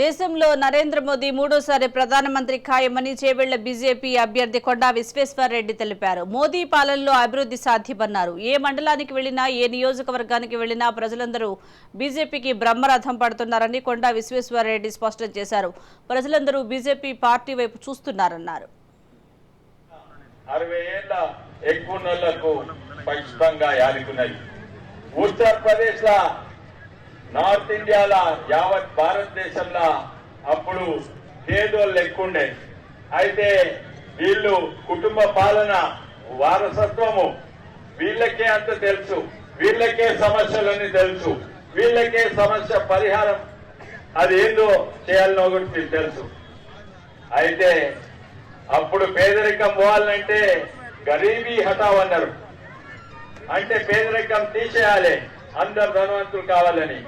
దేశంలో నరేంద్ర మోదీ మూడోసారి ప్రధానమంత్రి ఖాయమని చేవెళ్ళ బీజేపీ అభ్యర్థి కొండా విశ్వేశ్వరరెడ్డి తెలిపారు. మోదీ పాలనలో అభివృద్ధి సాధ్యమన్నారు. ఏ మండలానికి వెళ్ళినా ఏ నియోజకవర్గానికి వెళ్ళినా ప్రజలందరూ బీజేపీకి బ్రహ్మరథం పడుతున్నారని కొండా విశ్వేశ్వరరెడ్డి స్పష్టం చేశారు. ప్రజలందరూ బీజేపీ పార్టీ వైపు చూస్తున్నారన్నారు. ఉత్తరప్రదేశ్ నార్త్ ఇండియాలో యావత్ భారతదేశంలో అప్పుడు పేదోళ్ళు ఎక్కువండే అయితే వీళ్ళు కుటుంబ పాలన వారసత్వము వీళ్ళకే అంత తెలుసు. వీళ్ళకే సమస్యలని తెలుసు. వీళ్ళకే సమస్య పరిహారం. అది ఏందో చేయాలనో కూడా మీకు తెలుసు. అయితే అప్పుడు పేదరికం పోవాలంటే గరీబీ హటావ్ అన్నారు అంటే పేదరికం తీసేయాలి. అందరు ధనవంతులు కావాలని.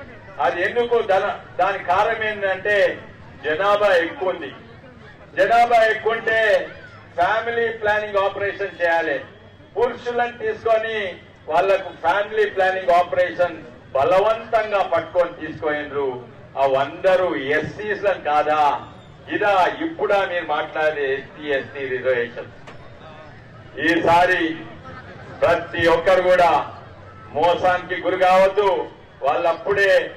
అది ఎందుకు ధన దాని కారణం ఏంటంటే జనాభా ఎక్కువ ఉంది. జనాభా ఎక్కువ ఉంటే ఫ్యామిలీ ప్లానింగ్ ఆపరేషన్ చేయాలి. పురుషులను తీసుకొని వాళ్ళకు ఫ్యామిలీ ప్లానింగ్ ఆపరేషన్ బలవంతంగా పట్టుకొని తీసుకుపోయినరు అవందరూ ఎస్సీస్ కాదా? ఇదా ఇప్పుడా మీరు మాట్లాడే ఎస్టీ ఎస్టీ రిజర్వేషన్. ఈసారి ప్రతి ఒక్కరు కూడా మోసానికి గురి కావద్దు. వాళ్ళప్పుడే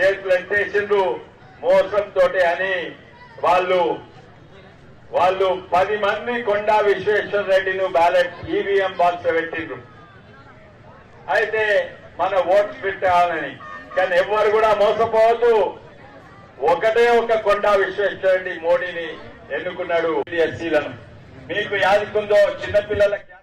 చేతులు ఎత్తేసిండ్రు. మోసంతో అని వాళ్ళు వాళ్ళు పది మంది కొండా విశ్వేశ్వర రెడ్డిను బ్యాలెట్ ఈవీఎం బాక్స్ పెట్టిండ్రు. అయితే మన ఓట్స్ పెట్టాలని. కానీ ఎవరు కూడా మోసపోవద్దు. ఒకటే ఒక కొండా విశ్వేశ్వర రెడ్డి మోడీని ఎన్నుకున్నాడు. ఎస్సీలను. మీకు యాదికుందో చిన్నపిల్లలకి